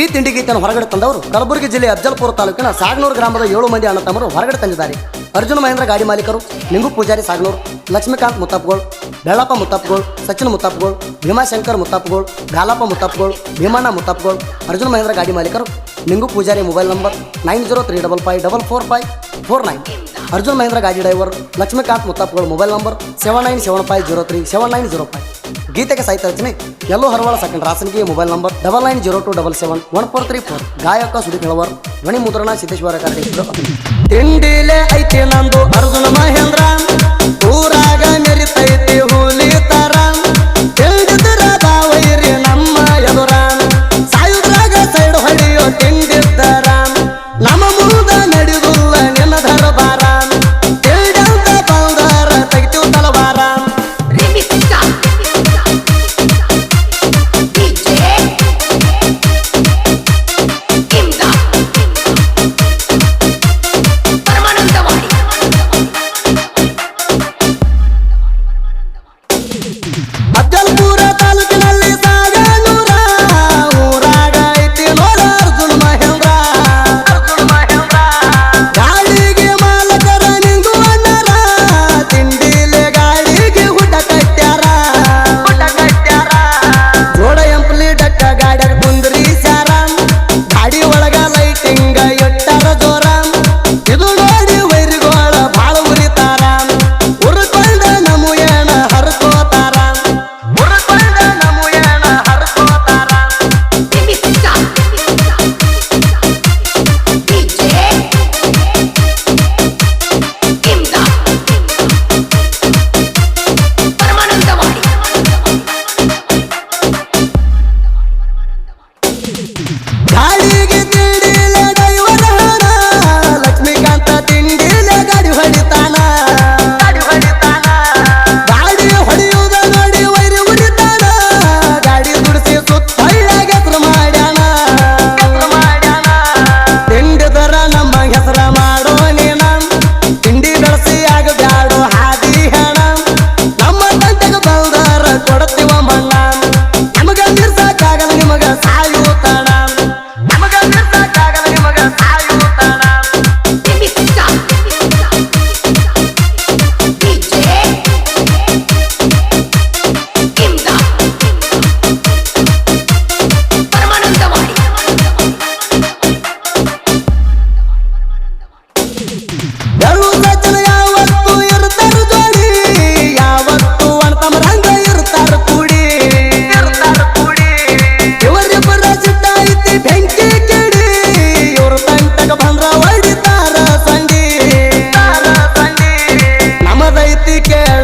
ಈ ತಿಂಡಿ ತನ್ನ ಹೊರಗಡೆ ತಂದವರು ಕಲಬುರಗಿ ಜಿಲ್ಲೆ ಅಫಜಲ್ಪುರ ತಾಲೂಕಿನ ಸಾಗನೂರು ಗ್ರಾಮದ ಏಳು ಮಂದಿ ಅಣ್ಣ ತಮ್ಮರು ಹೊರಗಡೆ ತಂದಿದ್ದಾರೆ ಅರ್ಜುನ ಮಹೇಂದ್ರ ಗಾಡಿ ಮಾಲೀಕರು, ನಿಂಗು ಪೂಜಾರಿ ಸಾಗನೂರು, ಲಕ್ಷ್ಮೀಕಾಂತ್ ಮುತ್ತಪ್ಗೋಳ್ ಬೆಳ್ಳಪ್ಪ ಮುತ್ತಪ್ಗೋಳ್ ಸಚಿನ್ ಮುತ್ತಪ್ಗೋಳ್ ಭೀಮಾಶಂಕರ್ ಮುತ್ತಪ್ಗೋಳ್ ಗಾಲಪ್ಪ ಮುತ್ತಪ್ಗೋಳ್ ಭೀಮಣ್ಣ ಮುತ್ತಪ್ಗೋಳ್ ಅರ್ಜುನ ಮಹೇಂದ್ರ ಗಾಡಿ ಮಾಲೀಕರು, Ningu Pujari mobile number nine zero three double five double four five four nine. Arjun Mahindra ಗಾಡಿ driver, Lakshmikant Muttapgol mobile number seven nine seven five zero three seven nine zero five. ಗೀತೆಗೆ ಸಾಹಿತ್ಯ ರಚನೆ ಎಲ್ಲೋ ಹರವಾಳ second ರಾಸನಿಗೆ mobile number double nine zero two double seven one four three four ಗಾಯಕ ಸುದೀಪ್ ಹೆಳವರ್, ಧ್ವನಿ ಮುದ್ರಣ ಸಿದ್ದೇಶ್ವರ ಕಾರ್ಯಕ್ರಮ ಐತಿ ನಂದು ಅರ್ಜುನ ಮಹೇಂದ್ರ. ಊರಾಗ ಮೆರಿತೈತಿ take care.